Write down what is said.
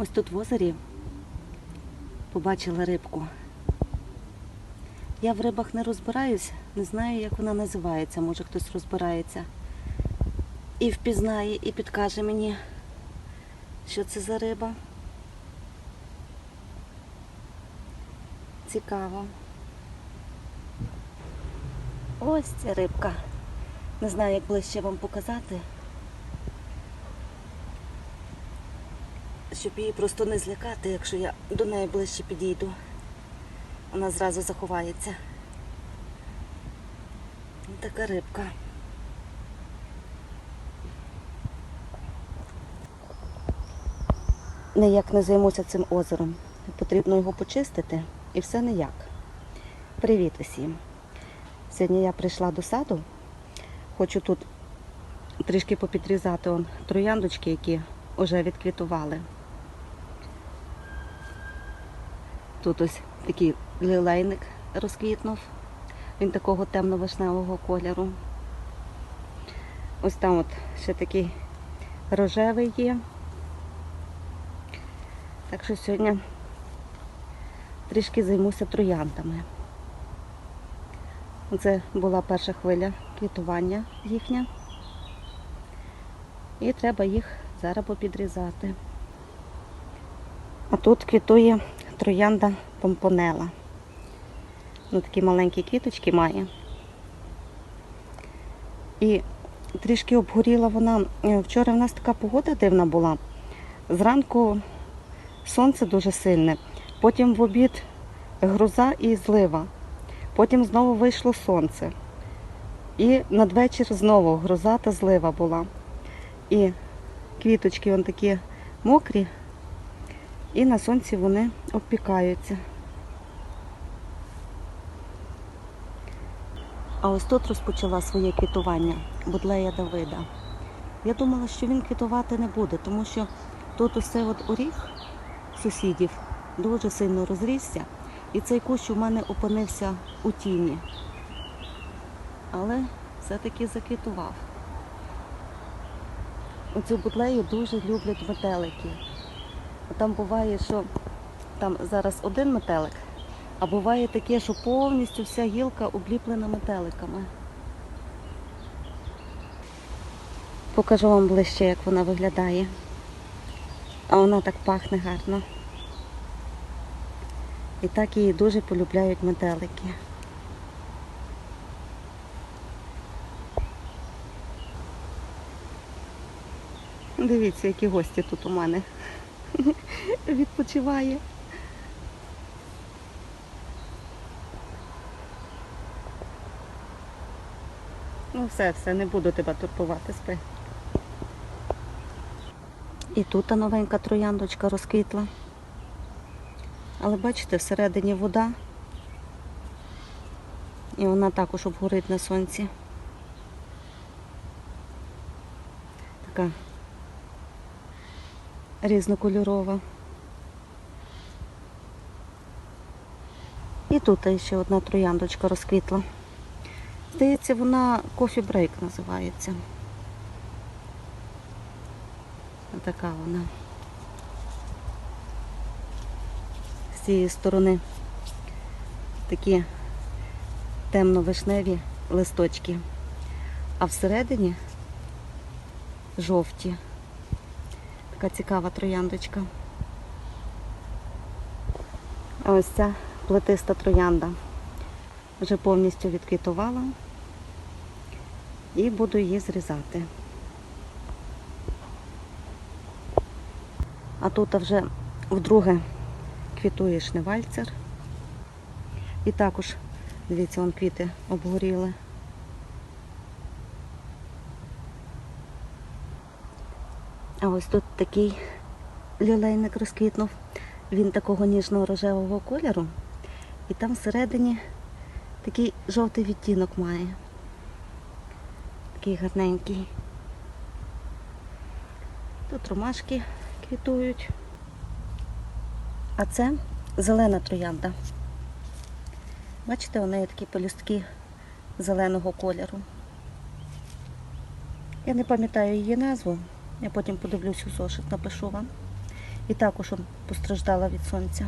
Ось тут в озері побачила рибку. Я в рибах не розбираюсь, не знаю, як вона називається. Може хтось розбирається. І впізнає, і підкаже мені, що це за риба. Цікаво. Ось ця рибка. Не знаю, як ближче вам показати. Щоб її просто не злякати, якщо я до неї ближче підійду. Вона зразу заховається. Така рибка. Ніяк не займуся цим озером. Потрібно його почистити і все ніяк. Привіт усім! Сьогодні я прийшла до саду. Хочу тут трішки попідрізати он, трояндочки, які вже відквітували. Тут ось такий лілейник розквітнув. Він такого темно-вишневого кольору. Ось там от ще такий рожевий є. Так що сьогодні трішки займуся трояндами. Це була перша хвиля квітування їхня. І треба їх зараз попідрізати. А тут квітує троянда помпонела. Ну, такі маленькі квіточки має. І трішки обгоріла вона. Е, Вчора в нас така погода дивна була. Зранку сонце дуже сильне, потім в обід гроза і злива. Потім знову вийшло сонце. І надвечір знову гроза та злива була. І квіточки вон такі мокрі, і на сонці вони обпікаються. А ось тут розпочала своє квітування будлея Давида. Я думала, що він квітувати не буде, тому що тут усе от оріг сусідів дуже сильно розрісся, і цей кущ у мене опинився у тіні. Але все-таки заквітував. Оцю будлею дуже люблять метелики. Там буває, що там зараз один метелик, а буває таке, що повністю вся гілка обліплена метеликами. Покажу вам ближче, як вона виглядає. А вона так пахне гарно. І так її дуже полюбляють метелики. Дивіться, які гості тут у мене. Відпочиває. Ну все, все, не буду тебе турбувати, спи. І тут новенька трояндочка розквітла. Але бачите, всередині вода. І вона також обгорить на сонці. Така різнокольорова. І тут ще одна трояндочка розквітла. Здається, вона кофі брейк називається. Така вона. З цієї сторони такі темно-вишневі листочки, а всередині жовті. Така цікава трояндочка. Ось ця плетиста троянда вже повністю відквітувала і буду її зрізати. А тут вже вдруге квітує шневальцер. І також, дивіться, вон квіти обгоріли. А ось тут такий лілейник розквітнув. Він такого ніжного рожевого кольору. І там всередині такий жовтий відтінок має. Такий гарненький. Тут ромашки квітують. А це зелена троянда. Бачите, у неї такі пелюстки зеленого кольору. Я не пам'ятаю її назву, я потім подивлюсь у зошит, напишу вам. і також постраждала від сонця.